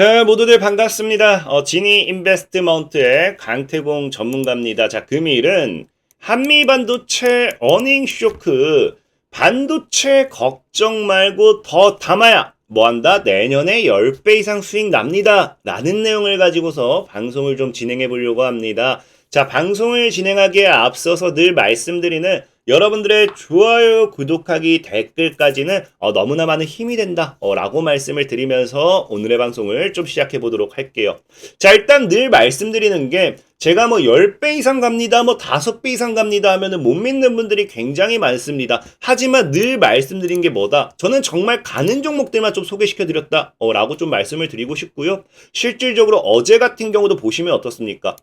자, 모두들 반갑습니다. 어, 지니 인베스트먼트의 강태공 전문가입니다. 자, 금일은 한미 반도체 어닝 쇼크 반도체 걱정 말고 더 담아야 뭐 한다? 내년에 10배 이상 수익 납니다. 라는 내용을 가지고서 방송을 좀 진행해 보려고 합니다. 자, 방송을 진행하기에 앞서서 늘 말씀드리는 여러분들의 좋아요, 구독하기, 댓글까지는 어, 너무나 많은 힘이 된다. 어, 라고 말씀을 드리면서 오늘의 방송을 좀 시작해 보도록 할게요. 자, 일단 늘 말씀드리는 게 제가 뭐 10배 이상 갑니다, 뭐 5배 이상 갑니다 하면은 못 믿는 분들이 굉장히 많습니다. 하지만 늘 말씀드린 게 뭐다? 저는 정말 가는 종목들만 좀 소개시켜 드렸다. 어, 라고 좀 말씀을 드리고 싶고요. 실질적으로 어제 같은 경우도 보시면 어떻습니까?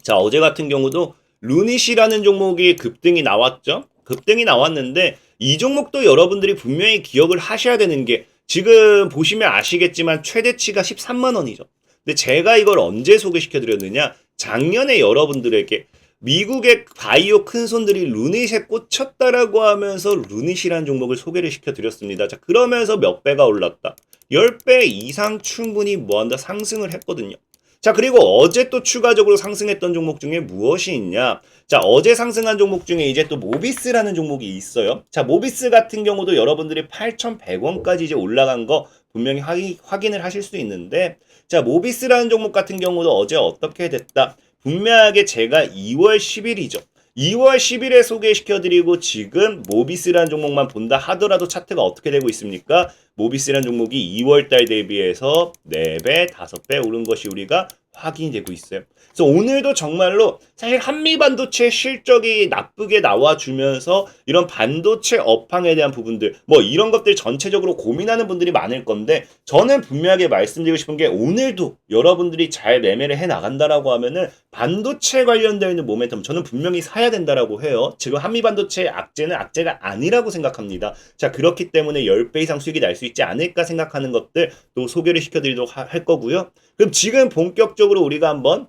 자, 어제 같은 경우도 루닛이라는 종목이 급등이 나왔죠. 급등이 나왔는데 이 종목도 여러분들이 분명히 기억을 하셔야 되는 게 지금 보시면 아시겠지만 최대치가 13만 원이죠. 근데 제가 이걸 언제 소개시켜 드렸느냐? 작년에 여러분들에게 미국의 바이오 큰손들이 루닛에 꽂혔다라고 하면서 루닛이라는 종목을 소개를 시켜 드렸습니다. 자, 그러면서 몇 배가 올랐다. 10배 이상 충분히 뭐한다 상승을 했거든요. 자, 그리고 어제 또 추가적으로 상승했던 종목 중에 무엇이 있냐? 자, 어제 상승한 종목 중에 이제 또 모비스라는 종목이 있어요. 자, 모비스 같은 경우도 여러분들이 8,100원까지 이제 올라간 거 분명히 확인, 확인을 하실 수 있는데, 자, 모비스라는 종목 같은 경우도 어제 어떻게 됐다? 분명하게 제가 2월 10일이죠. 2월 10일에 소개시켜드리고 지금 모비스라는 종목만 본다 하더라도 차트가 어떻게 되고 있습니까? 모비스라는 종목이 2월달 대비해서 4배, 5배 오른 것이 우리가 확인이 되고 있어요. 그래서 오늘도 정말로 사실 한미 반도체 실적이 나쁘게 나와주면서 이런 반도체 업황에 대한 부분들 뭐 이런 것들 전체적으로 고민하는 분들이 많을 건데 저는 분명하게 말씀드리고 싶은 게 오늘도 여러분들이 잘 매매를 해 나간다라고 하면은 반도체 관련되어 있는 모멘텀 저는 분명히 사야 된다라고 해요. 지금 한미 반도체 악재는 악재가 아니라고 생각합니다. 자 그렇기 때문에 10배 이상 수익이 날 수 있지 않을까 생각하는 것들 또 소개를 시켜드리도록 하- 할 거고요. 그럼 지금 본격적으로 우리가 한번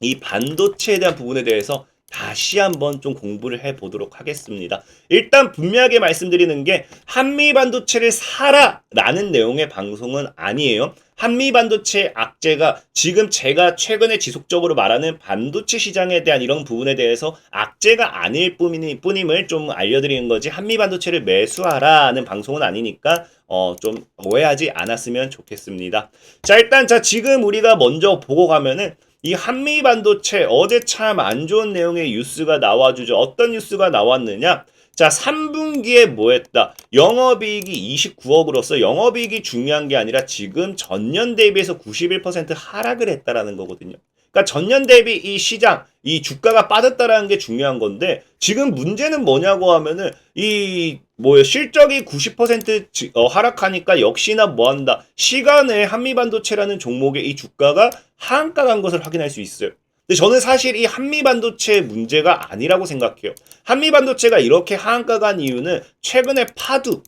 이 반도체에 대한 부분에 대해서 다시 한번 좀 공부를 해 보도록 하겠습니다. 일단 분명하게 말씀드리는 게 한미 반도체를 사라라는 내용의 방송은 아니에요. 한미 반도체 악재가 지금 제가 최근에 지속적으로 말하는 반도체 시장에 대한 이런 부분에 대해서 악재가 아닐 뿐임을 좀 알려드리는 거지 한미 반도체를 매수하라는 방송은 아니니까 어, 좀 오해하지 않았으면 좋겠습니다. 자, 일단 자 지금 우리가 먼저 보고 가면은 이 한미 반도체 어제 참 안 좋은 내용의 뉴스가 나와주죠. 어떤 뉴스가 나왔느냐? 자, 3분기에 뭐 했다? 영업이익이 29억으로서 영업이익이 중요한 게 아니라 지금 전년 대비해서 91% 하락을 했다라는 거거든요. 그러니까 전년 대비 이 시장, 이 주가가 빠졌다라는 게 중요한 건데 지금 문제는 뭐냐고 하면은 이 뭐예요 실적이 90% 지- 어, 하락하니까 역시나 뭐 한다 시간에 한미반도체라는 종목의 이 주가가 하한가 간 것을 확인할 수 있어요. 근데 저는 사실 이 한미 반도체 문제가 아니라고 생각해요. 한미 반도체가 이렇게 하한가 간 이유는 최근에 파두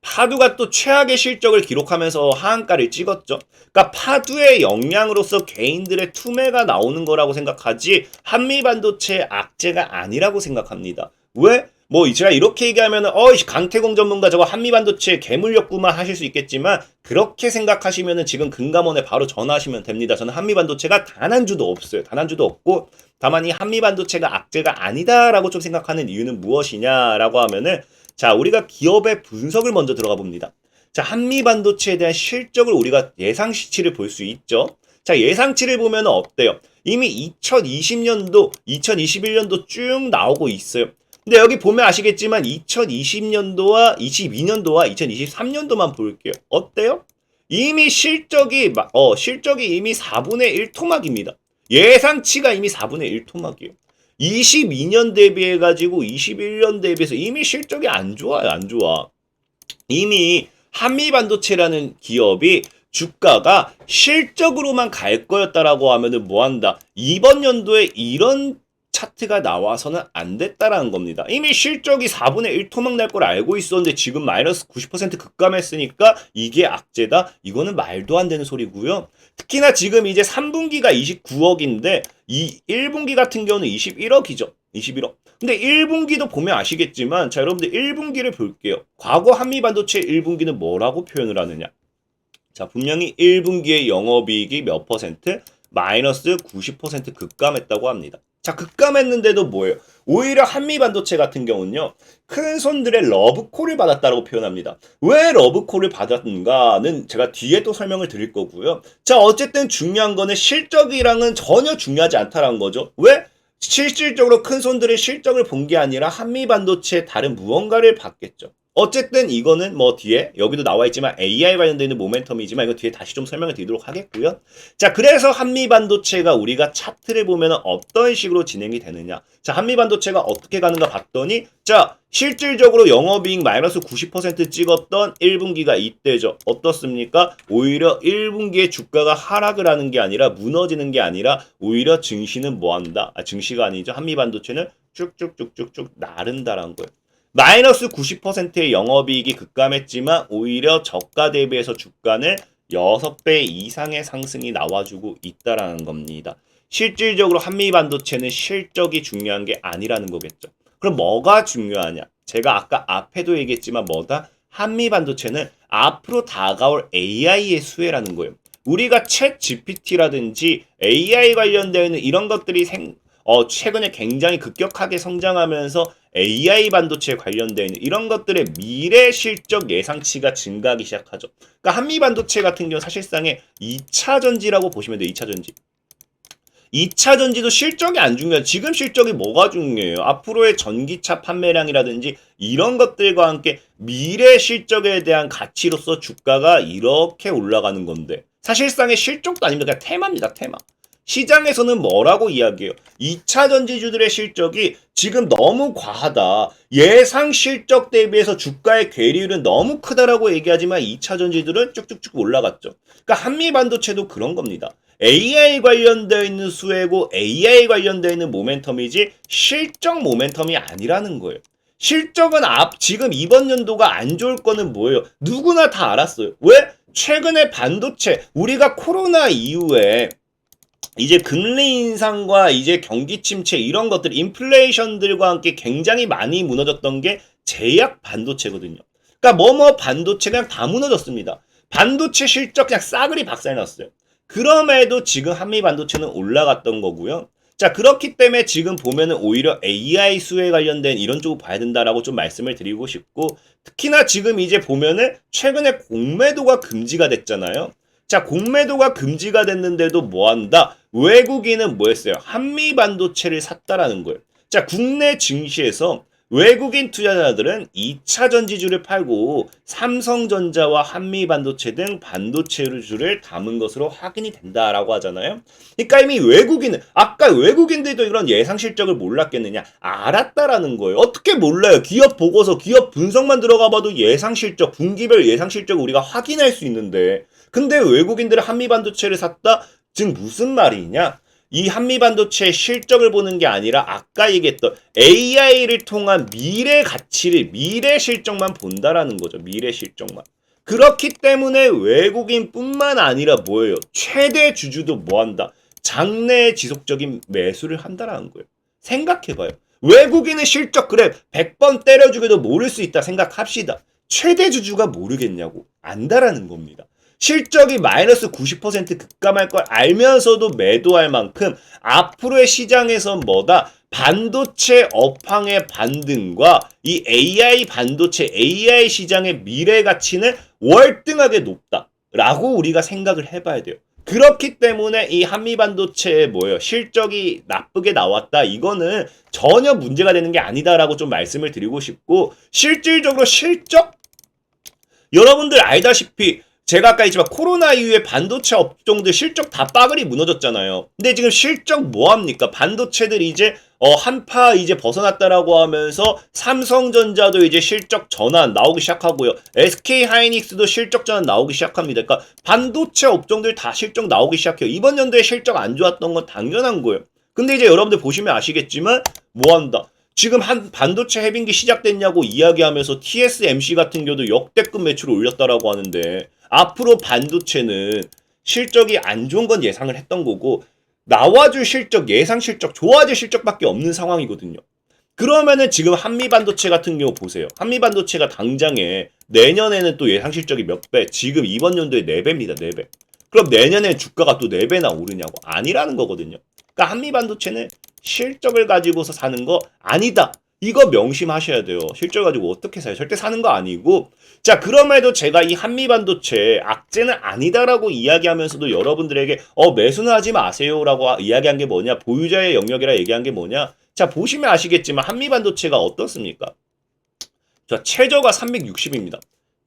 파두가 또 최악의 실적을 기록하면서 하한가를 찍었죠. 그러니까 파두의 영향으로서 개인들의 투매가 나오는 거라고 생각하지 한미 반도체 악재가 아니라고 생각합니다. 왜? 뭐 제가 이렇게 얘기하면은 어이 강태공 전문가 저거 한미 반도체 개물렸구만 하실 수 있겠지만 그렇게 생각하시면은 지금 금감원에 바로 전화하시면 됩니다. 저는 한미 반도체가 단 한 주도 없어요. 단 한 주도 없고 다만 이 한미 반도체가 악재가 아니다라고 좀 생각하는 이유는 무엇이냐라고 하면은 자, 우리가 기업의 분석을 먼저 들어가 봅니다. 자, 한미 반도체에 대한 실적을 우리가 예상치를 볼 수 있죠. 자, 예상치를 보면 어때요? 이미 2020년도, 2021년도 쭉 나오고 있어요. 근데 여기 보면 아시겠지만 2020년도와 22년도와 2023년도만 볼게요. 어때요? 이미 실적이 마- 어 실적이 이미 4분의 1 토막입니다. 예상치가 이미 4분의 1 토막이에요. 22년 대비해 가지고 21년 대비해서 이미 실적이 안 좋아요, 안 좋아. 이미 한미 반도체라는 기업이 주가가 실적으로만 갈 거였다라고 하면은 뭐 한다? 이번 연도에 이런 차트가 나와서는 안 됐다라는 겁니다. 이미 실적이 4분의 1 토막 날 걸 알고 있었는데 지금 마이너스 90% 급감했으니까 이게 악재다? 이거는 말도 안 되는 소리고요. 특히나 지금 이제 3분기가 29억인데 이 1분기 같은 경우는 21억이죠. 21억. 근데 1분기도 보면 아시겠지만 자 여러분들 1분기를 볼게요. 과거 한미 반도체 1분기는 뭐라고 표현을 하느냐? 자, 분명히 1분기의 영업이익이 몇 퍼센트? 마이너스 90% 급감했다고 합니다. 자, 급감했는데도 뭐예요? 오히려 한미 반도체 같은 경우는요, 큰 손들의 러브콜을 받았다고 표현합니다. 왜 러브콜을 받았는가는 제가 뒤에 또 설명을 드릴 거고요. 자, 어쨌든 중요한 거는 실적이랑은 전혀 중요하지 않다라는 거죠. 왜? 실질적으로 큰 손들의 실적을 본 게 아니라 한미 반도체의 다른 무언가를 봤겠죠. 어쨌든 이거는 뭐 뒤에 여기도 나와 있지만 AI 있는 모멘텀이지만 이거 뒤에 다시 좀 설명을 드리도록 하겠고요. 자, 그래서 한미 반도체가 우리가 차트를 보면 어떤 식으로 진행이 되느냐. 자, 한미 반도체가 어떻게 가는가 봤더니 자, 실질적으로 영업이익 마이너스 90% 찍었던 1분기가 이때죠. 어떻습니까? 오히려 1분기에 주가가 하락을 하는 게 아니라 무너지는 게 아니라 오히려 증시는 뭐 한다? 아, 증시가 아니죠. 한미 반도체는 쭉쭉쭉쭉쭉 나른다라는 거예요. 마이너스 90%의 영업이익이 급감했지만 오히려 저가 대비해서 주가는 6배 이상의 상승이 나와주고 있다라는 겁니다. 실질적으로 한미 반도체는 실적이 중요한 게 아니라는 거겠죠. 그럼 뭐가 중요하냐? 제가 아까 앞에도 얘기했지만 뭐다? 한미 반도체는 앞으로 다가올 AI의 수혜라는 거예요. 우리가 챗 GPT라든지 AI 관련되어 있는 이런 것들이 생, 어, 최근에 굉장히 급격하게 성장하면서 AI 반도체에 관련된 이런 것들의 미래 실적 예상치가 증가하기 시작하죠. 그러니까 한미 반도체 같은 경우 사실상의 2차 전지라고 보시면 돼요. 2차 전지. 2차 전지도 실적이 안 중요해요. 지금 실적이 뭐가 중요해요? 앞으로의 전기차 판매량이라든지 이런 것들과 함께 미래 실적에 대한 가치로서 주가가 이렇게 올라가는 건데 사실상의 실적도 아닙니다. 그냥 테마입니다. 테마. 시장에서는 뭐라고 이야기해요? 2차 전지주들의 실적이 지금 너무 과하다. 예상 실적 대비해서 주가의 괴리율은 너무 크다라고 얘기하지만 2차 전지들은 쭉쭉쭉 올라갔죠. 그러니까 한미 반도체도 그런 겁니다. AI 관련되어 있는 수혜고 AI 관련되어 있는 모멘텀이지 실적 모멘텀이 아니라는 거예요. 실적은 앞 지금 이번 연도가 안 좋을 거는 뭐예요? 누구나 다 알았어요. 왜? 최근에 반도체 우리가 코로나 이후에 이제 금리 인상과 이제 경기 침체 이런 것들 인플레이션들과 함께 굉장히 많이 무너졌던 게 제약 반도체거든요. 그러니까 뭐뭐 반도체 그냥 다 무너졌습니다. 반도체 실적 그냥 싸그리 박살났어요. 그럼에도 지금 한미 반도체는 올라갔던 거고요. 자, 그렇기 때문에 지금 보면은 오히려 AI 수에 관련된 이런 쪽을 봐야 된다라고 좀 말씀을 드리고 싶고, 특히나 지금 이제 보면은 최근에 공매도가 금지가 됐잖아요. 자, 공매도가 금지가 됐는데도 뭐 한다? 외국인은 뭐 했어요? 한미 반도체를 샀다라는 거예요. 자, 국내 증시에서 외국인 투자자들은 2차 전지주를 팔고 삼성전자와 한미 반도체 등 반도체주를 담은 것으로 확인이 된다라고 하잖아요. 그러니까 이미 외국인은 아까 외국인들도 이런 예상 실적을 몰랐겠느냐? 알았다라는 거예요. 어떻게 몰라요? 기업 보고서, 기업 분석만 들어가 봐도 예상 실적, 분기별 예상 실적을 우리가 확인할 수 있는데 근데 외국인들은 한미 반도체를 샀다? 즉 무슨 말이냐? 이 한미 반도체의 실적을 보는 게 아니라 아까 얘기했던 AI를 통한 미래 가치를 미래 실적만 본다라는 거죠. 미래 실적만. 그렇기 때문에 외국인뿐만 아니라 뭐예요? 최대 주주도 뭐 한다? 장래 지속적인 매수를 한다라는 거예요. 생각해봐요. 외국인의 실적 그래 100번 때려주게도 모를 수 있다 생각합시다. 최대 주주가 모르겠냐고 안다라는 겁니다. 실적이 마이너스 90% 급감할 걸 알면서도 매도할 만큼 앞으로의 시장에선 뭐다? 반도체 업황의 반등과 이 AI 반도체 AI 시장의 미래 가치는 월등하게 높다. 라고 우리가 생각을 해봐야 돼요. 그렇기 때문에 이 한미 반도체의 뭐예요? 실적이 나쁘게 나왔다. 이거는 전혀 문제가 되는 게 아니다라고 좀 말씀을 드리고 싶고 실질적으로 실적 여러분들 알다시피 제가 아까 했지만 코로나 이후에 반도체 업종들 실적 다 빠글이 무너졌잖아요. 근데 지금 실적 뭐 합니까? 반도체들이 이제 어, 한파 이제 벗어났다라고 하면서 삼성전자도 이제 실적 전환 나오기 시작하고요. SK 하이닉스도 실적 전환 나오기 시작합니다. 그러니까 반도체 업종들 다 실적 나오기 시작해요. 이번 연도에 실적 안 좋았던 건 당연한 거예요. 근데 이제 여러분들 보시면 아시겠지만 뭐 한다? 지금 한 반도체 해빙기 시작됐냐고 이야기하면서 TSMC 같은 경우도 역대급 매출을 올렸다라고 하는데 앞으로 반도체는 실적이 안 좋은 건 예상을 했던 거고 나와줄 실적, 예상 실적, 좋아질 실적밖에 없는 상황이거든요. 그러면은 지금 한미 반도체 같은 경우 보세요. 한미 반도체가 당장에 내년에는 또 예상 실적이 몇 배, 지금 이번 연도에 4배입니다. 4배. 그럼 내년에 주가가 또 4배나 오르냐고. 아니라는 거거든요. 그러니까 한미 반도체는 실적을 가지고서 사는 거 아니다. 이거 명심하셔야 돼요. 실적 가지고 어떻게 사요? 절대 사는 거 아니고. 자, 그럼에도 제가 이 한미 반도체 악재는 아니다라고 이야기하면서도 여러분들에게 어, 매수는 하지 마세요라고 이야기한 게 뭐냐? 보유자의 영역이라 얘기한 게 뭐냐? 자, 보시면 아시겠지만 한미 반도체가 어떻습니까? 자, 최저가 360입니다.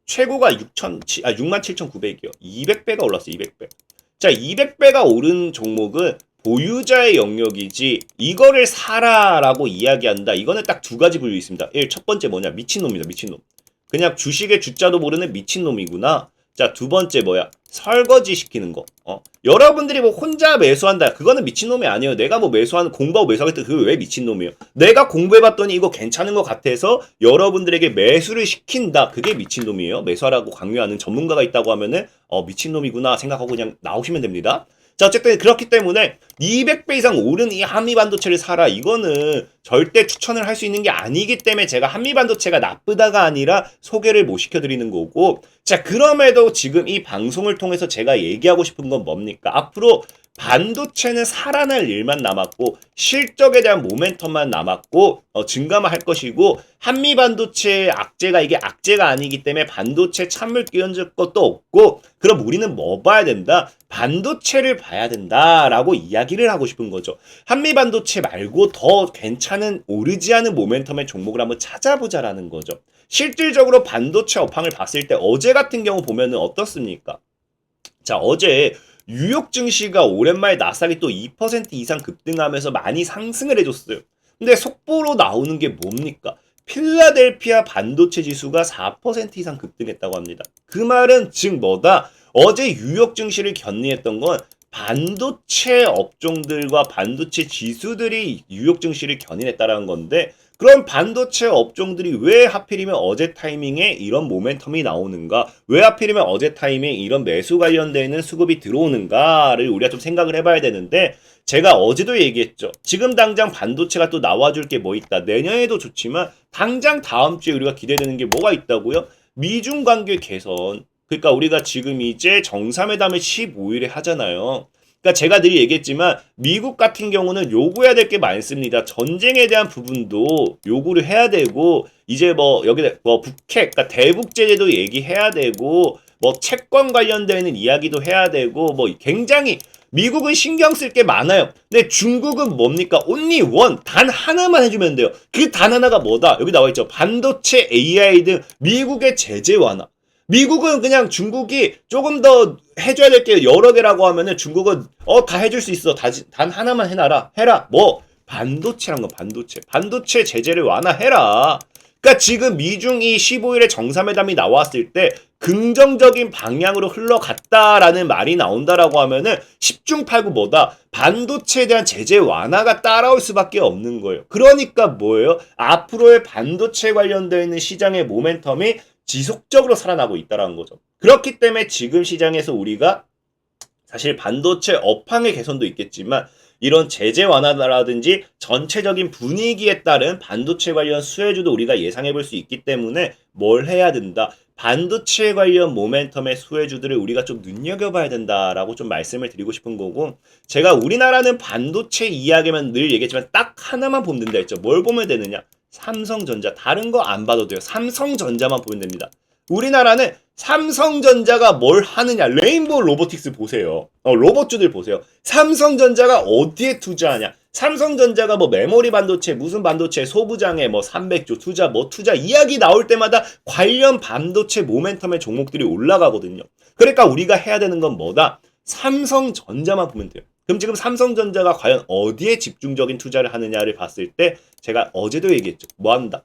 최고가 6천, 아, 67,900이요. 200배가 올랐어요, 200배. 자, 200배가 오른 종목은 보유자의 영역이지 이거를 사라라고 이야기한다. 이거는 딱 두 가지 분류 있습니다. 1. 첫 번째 뭐냐? 미친놈이다. 미친놈. 그냥 주식의 주자도 모르는 미친놈이구나. 자, 두 번째 뭐야? 설거지 시키는 거. 어? 여러분들이 뭐 혼자 매수한다. 그거는 미친놈이 아니에요. 내가 뭐 매수하는 공부하고 매수하겠다. 그게 왜 미친놈이에요? 내가 공부해봤더니 이거 괜찮은 것 같아서 여러분들에게 매수를 시킨다. 그게 미친놈이에요. 매수하라고 강요하는 전문가가 있다고 하면은 어, 미친놈이구나 생각하고 그냥 나오시면 됩니다. 자, 어쨌든 그렇기 때문에 200배 이상 오른 이 한미 반도체를 사라. 이거는 절대 추천을 할 수 있는 게 아니기 때문에 제가 한미 반도체가 나쁘다가 아니라 소개를 못 시켜드리는 거고. 자, 그럼에도 지금 이 방송을 통해서 제가 얘기하고 싶은 건 뭡니까? 앞으로 반도체는 살아날 일만 남았고 실적에 대한 모멘텀만 남았고 어, 증가만 할 것이고 한미 반도체의 악재가 이게 악재가 아니기 때문에 반도체 찬물 끼얹을 것도 없고 그럼 우리는 뭐 봐야 된다? 반도체를 봐야 된다라고 이야기를 하고 싶은 거죠. 한미 반도체 말고 더 괜찮은 오르지 않은 모멘텀의 종목을 한번 찾아보자라는 거죠. 실질적으로 반도체 업황을 봤을 때 어제 같은 경우 보면은 어떻습니까? 자, 어제 뉴욕 증시가 오랜만에 나스닥이 또 2% 이상 급등하면서 많이 상승을 해줬어요. 근데 속보로 나오는 게 뭡니까? 필라델피아 반도체 지수가 4% 이상 급등했다고 합니다. 그 말은 즉 뭐다? 어제 뉴욕 증시를 견리했던 건 반도체 업종들과 반도체 지수들이 뉴욕 증시를 견인했다라는 건데 그럼 반도체 업종들이 왜 하필이면 어제 타이밍에 이런 모멘텀이 나오는가? 왜 하필이면 어제 타이밍에 이런 매수 관련되어 있는 수급이 들어오는가를 우리가 좀 생각을 해봐야 되는데 제가 어제도 얘기했죠. 지금 당장 반도체가 또 나와줄 게 뭐 있다. 내년에도 좋지만 당장 다음 주에 우리가 기대되는 게 뭐가 있다고요? 미중 관계 개선. 그러니까 우리가 지금 이제 정상회담을 15일에 하잖아요. 그러니까 제가 늘 얘기했지만 미국 같은 경우는 요구해야 될 게 많습니다. 전쟁에 대한 부분도 요구를 해야 되고 이제 뭐 여기 뭐 북핵, 그러니까 대북 제재도 얘기해야 되고 뭐 채권 관련되는 이야기도 해야 되고 뭐 굉장히 미국은 신경 쓸 게 많아요. 근데 중국은 뭡니까? 온리 원, 단 하나만 해주면 돼요. 그 단 하나가 뭐다? 여기 나와 있죠. 반도체, AI 등 미국의 제재 완화. 미국은 그냥 중국이 조금 더 해줘야 될 게 여러 개라고 하면은 중국은 어 다 해줄 수 있어. 다, 단 하나만 해놔라. 해라. 뭐 반도체란 거 반도체. 반도체 제재를 완화해라. 그러니까 지금 미중이 15일에 정상회담이 나왔을 때 긍정적인 방향으로 흘러갔다라는 말이 나온다라고 하면은 10중 8구 뭐다 반도체에 대한 제재 완화가 따라올 수밖에 없는 거예요. 그러니까 뭐예요? 앞으로의 반도체 관련되어 있는 시장의 모멘텀이 지속적으로 살아나고 있다라는 거죠. 그렇기 때문에 지금 시장에서 우리가 사실 반도체 업황의 개선도 있겠지만 이런 제재 완화라든지 전체적인 분위기에 따른 반도체 관련 수혜주도 우리가 예상해 볼 수 있기 때문에 뭘 해야 된다. 반도체 관련 모멘텀의 수혜주들을 우리가 좀 눈여겨봐야 된다라고 좀 말씀을 드리고 싶은 거고 제가 우리나라는 반도체 이야기만 늘 얘기했지만 딱 하나만 보면 된다 했죠. 뭘 보면 되느냐? 삼성전자 다른 거 안 봐도 돼요. 삼성전자만 보면 됩니다. 우리나라는 삼성전자가 뭘 하느냐 레인보우 로보틱스 보세요. 어, 로봇주들 보세요. 삼성전자가 어디에 투자하냐? 삼성전자가 뭐 메모리 반도체 무슨 반도체 소부장에 뭐 300조 투자 뭐 투자 이야기 나올 때마다 관련 반도체 모멘텀의 종목들이 올라가거든요. 그러니까 우리가 해야 되는 건 뭐다? 삼성전자만 보면 돼요. 그럼 지금 삼성전자가 과연 어디에 집중적인 투자를 하느냐를 봤을 때 제가 어제도 얘기했죠. 뭐 한다?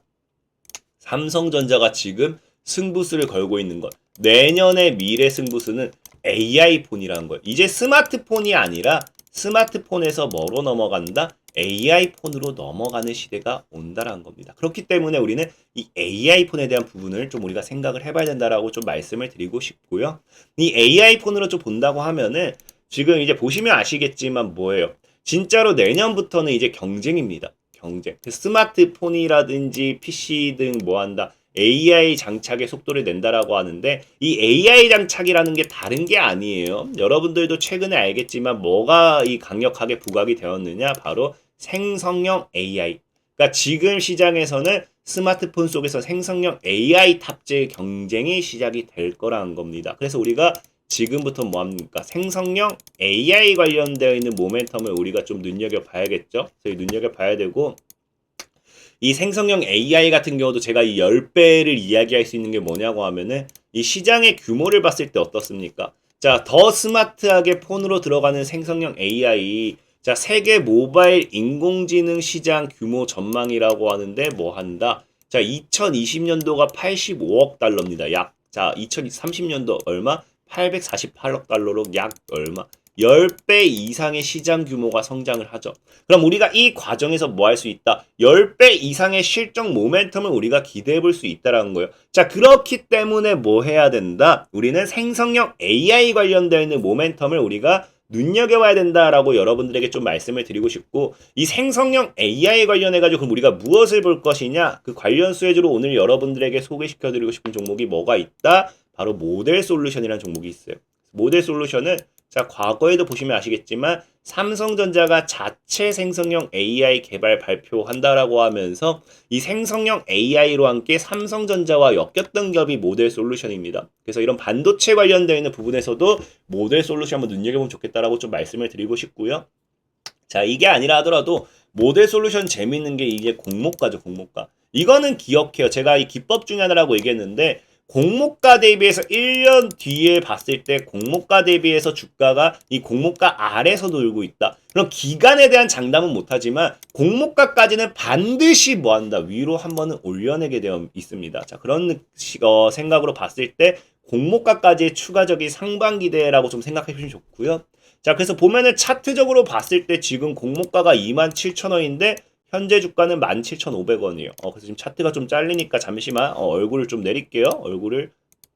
삼성전자가 지금 승부수를 걸고 있는 것. 내년의 미래 승부수는 AI 폰이라는 거예요. 이제 스마트폰이 아니라 스마트폰에서 뭐로 넘어간다? AI 폰으로 넘어가는 시대가 온다라는 겁니다. 그렇기 때문에 우리는 이 AI 폰에 대한 부분을 좀 우리가 생각을 해봐야 된다라고 좀 말씀을 드리고 싶고요. 이 AI 폰으로 좀 본다고 하면은 지금 이제 보시면 아시겠지만 뭐예요? 진짜로 내년부터는 이제 경쟁입니다. 경쟁. 그 스마트폰이라든지 PC 등 뭐 한다. AI 장착의 속도를 낸다라고 하는데 이 AI 장착이라는 게 다른 게 아니에요. 여러분들도 최근에 알겠지만 뭐가 이 강력하게 부각이 되었느냐? 바로 생성형 AI. 그러니까 지금 시장에서는 스마트폰 속에서 생성형 AI 탑재 경쟁이 시작이 될 거라는 겁니다. 그래서 우리가 지금부터 뭐 합니까? 생성형 AI 관련되어 있는 모멘텀을 우리가 좀 눈여겨봐야겠죠? 저희 눈여겨봐야 되고 이 생성형 AI 같은 경우도 제가 이 10배를 이야기할 수 있는 게 뭐냐고 하면은 이 시장의 규모를 봤을 때 어떻습니까? 자, 더 스마트하게 폰으로 들어가는 생성형 AI 자, 세계 모바일 인공지능 시장 규모 전망이라고 하는데 뭐 한다? 자, 2020년도가 85억 달러입니다. 약. 자, 2030년도 얼마? 848억 달러로 약 얼마? 10배 이상의 시장 규모가 성장을 하죠. 그럼 우리가 이 과정에서 뭐 할 수 있다? 10배 이상의 실적 모멘텀을 우리가 기대해 볼 수 있다라는 거예요. 자, 그렇기 때문에 뭐 해야 된다? 우리는 생성형 AI 관련되어 있는 모멘텀을 우리가 눈여겨봐야 된다라고 여러분들에게 좀 말씀을 드리고 싶고 이 생성형 AI 관련해 가지고 그럼 우리가 무엇을 볼 것이냐 그 관련 수혜주로 오늘 여러분들에게 소개시켜 드리고 싶은 종목이 뭐가 있다 바로 모델 솔루션이라는 종목이 있어요 모델 솔루션은 자 과거에도 보시면 아시겠지만 삼성전자가 자체 생성형 AI 개발 발표한다라고 하면서 이 생성형 AI로 함께 삼성전자와 엮였던 겹이 모델 솔루션입니다. 그래서 이런 반도체 관련되어 있는 부분에서도 모델 솔루션 한번 눈여겨보면 좋겠다라고 좀 말씀을 드리고 싶고요. 자 이게 아니라 하더라도 모델 솔루션 재밌는 게 이게 공모가죠 공모가. 이거는 기억해요. 제가 이 기법 중에 하나라고 얘기했는데 공모가 대비해서 1년 뒤에 봤을 때 공모가 대비해서 주가가 이 공모가 아래서 놀고 있다. 그럼 기간에 대한 장담은 못하지만 공모가까지는 반드시 뭐한다 위로 한 번은 올려내게 되어 있습니다. 자 그런 어, 생각으로 봤을 때 공모가까지의 추가적인 상반 기대라고 좀 생각해 주시면 좋고요. 자 그래서 보면은 차트적으로 봤을 때 지금 공모가가 27,000원인데 현재 주가는 17,500원이에요. 어, 그래서 지금 차트가 좀 잘리니까 잠시만 어, 얼굴을 좀 내릴게요. 얼굴을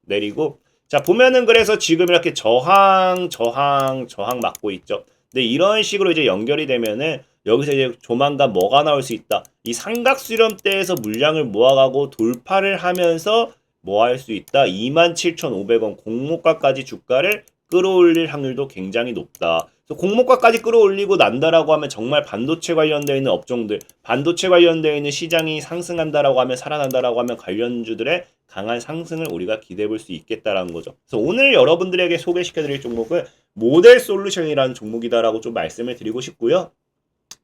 내리고 자 보면은 그래서 지금 이렇게 저항 저항 저항 맞고 있죠. 근데 이런 식으로 이제 연결이 되면은 여기서 이제 조만간 뭐가 나올 수 있다. 이 삼각 수렴대에서 물량을 모아가고 돌파를 하면서 뭐 할 수 있다. 27,500원 공모가까지 주가를 끌어올릴 확률도 굉장히 높다. 공모가까지 끌어올리고 난다라고 하면 정말 반도체 관련되어 있는 업종들, 반도체 관련되어 있는 시장이 상승한다라고 하면 살아난다라고 하면 관련주들의 강한 상승을 우리가 기대해 볼 수 있겠다라는 거죠. 그래서 오늘 여러분들에게 소개시켜 드릴 종목은 모델 솔루션이라는 종목이다라고 좀 말씀을 드리고 싶고요.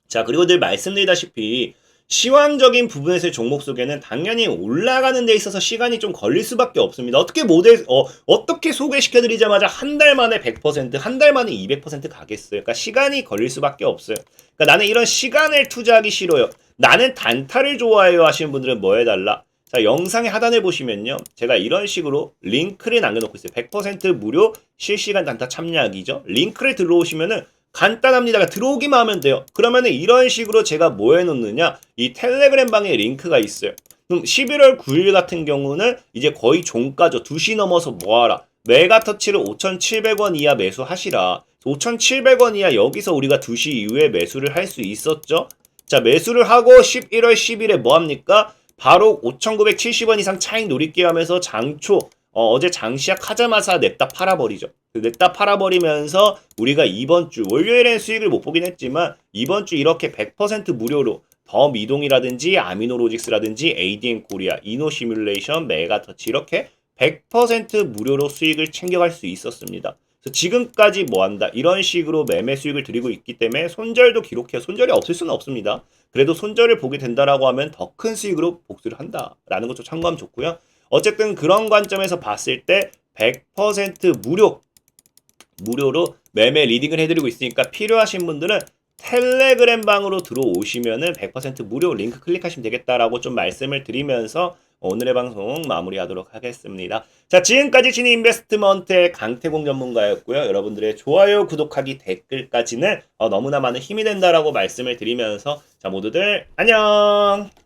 자, 그리고 늘 말씀드리다시피 시황적인 부분에서의 종목 속에는 당연히 올라가는 데 있어서 시간이 좀 걸릴 수밖에 없습니다. 어떻게 모델 어 어떻게 소개시켜 드리자마자 한 달 만에 100%, 한 달 만에 200% 가겠어요. 그러니까 시간이 걸릴 수밖에 없어요. 그러니까 나는 이런 시간을 투자하기 싫어요. 나는 단타를 좋아해요 하시는 분들은 뭐 해 달라? 자, 영상의 하단에 보시면요. 제가 이런 식으로 링크를 남겨놓고 있어요. 100% 무료 실시간 단타 참여하기죠. 링크를 들어오시면은 간단합니다. 그러니까 들어오기만 하면 돼요. 그러면은 이런 식으로 제가 뭐 해놓느냐? 이 텔레그램 방에 링크가 있어요. 그럼 11월 9일 같은 경우는 이제 거의 종가죠. 2시 넘어서 뭐하라? 메가터치를 5,700원 이하 매수하시라. 5,700원 이하 여기서 우리가 2시 이후에 매수를 할 수 있었죠. 자, 매수를 하고 11월 10일에 뭐 합니까? 바로 5,970원 이상 차익 노릴게 하면서 장초 어, 제 장시약 하자마자 냅다 팔아버리죠. 그 냅다 팔아버리면서 우리가 이번 주 월요일엔 수익을 못 보긴 했지만 이번 주 이렇게 100% 무료로 더 미동이라든지 아미노로직스라든지 ADN 코리아, 이노 시뮬레이션, 메가터치 이렇게 100% 무료로 수익을 챙겨갈 수 있었습니다. 지금까지 뭐 한다 이런 식으로 매매 수익을 드리고 있기 때문에 손절도 기록해요. 손절이 없을 수는 없습니다. 그래도 손절을 보게 된다라고 하면 더 큰 수익으로 복수를 한다라는 것도 참고하면 좋고요. 어쨌든 그런 관점에서 봤을 때 100% 무료 무료로 매매 리딩을 해드리고 있으니까 필요하신 분들은 텔레그램 방으로 들어오시면은 100% 무료 링크 클릭하시면 되겠다라고 좀 말씀을 드리면서 오늘의 방송 마무리하도록 하겠습니다. 자, 지금까지 진이 인베스트먼트의 강태공 전문가였고요. 여러분들의 좋아요, 구독하기, 댓글까지는 어, 너무나 많은 힘이 된다라고 말씀을 드리면서 자, 모두들 안녕!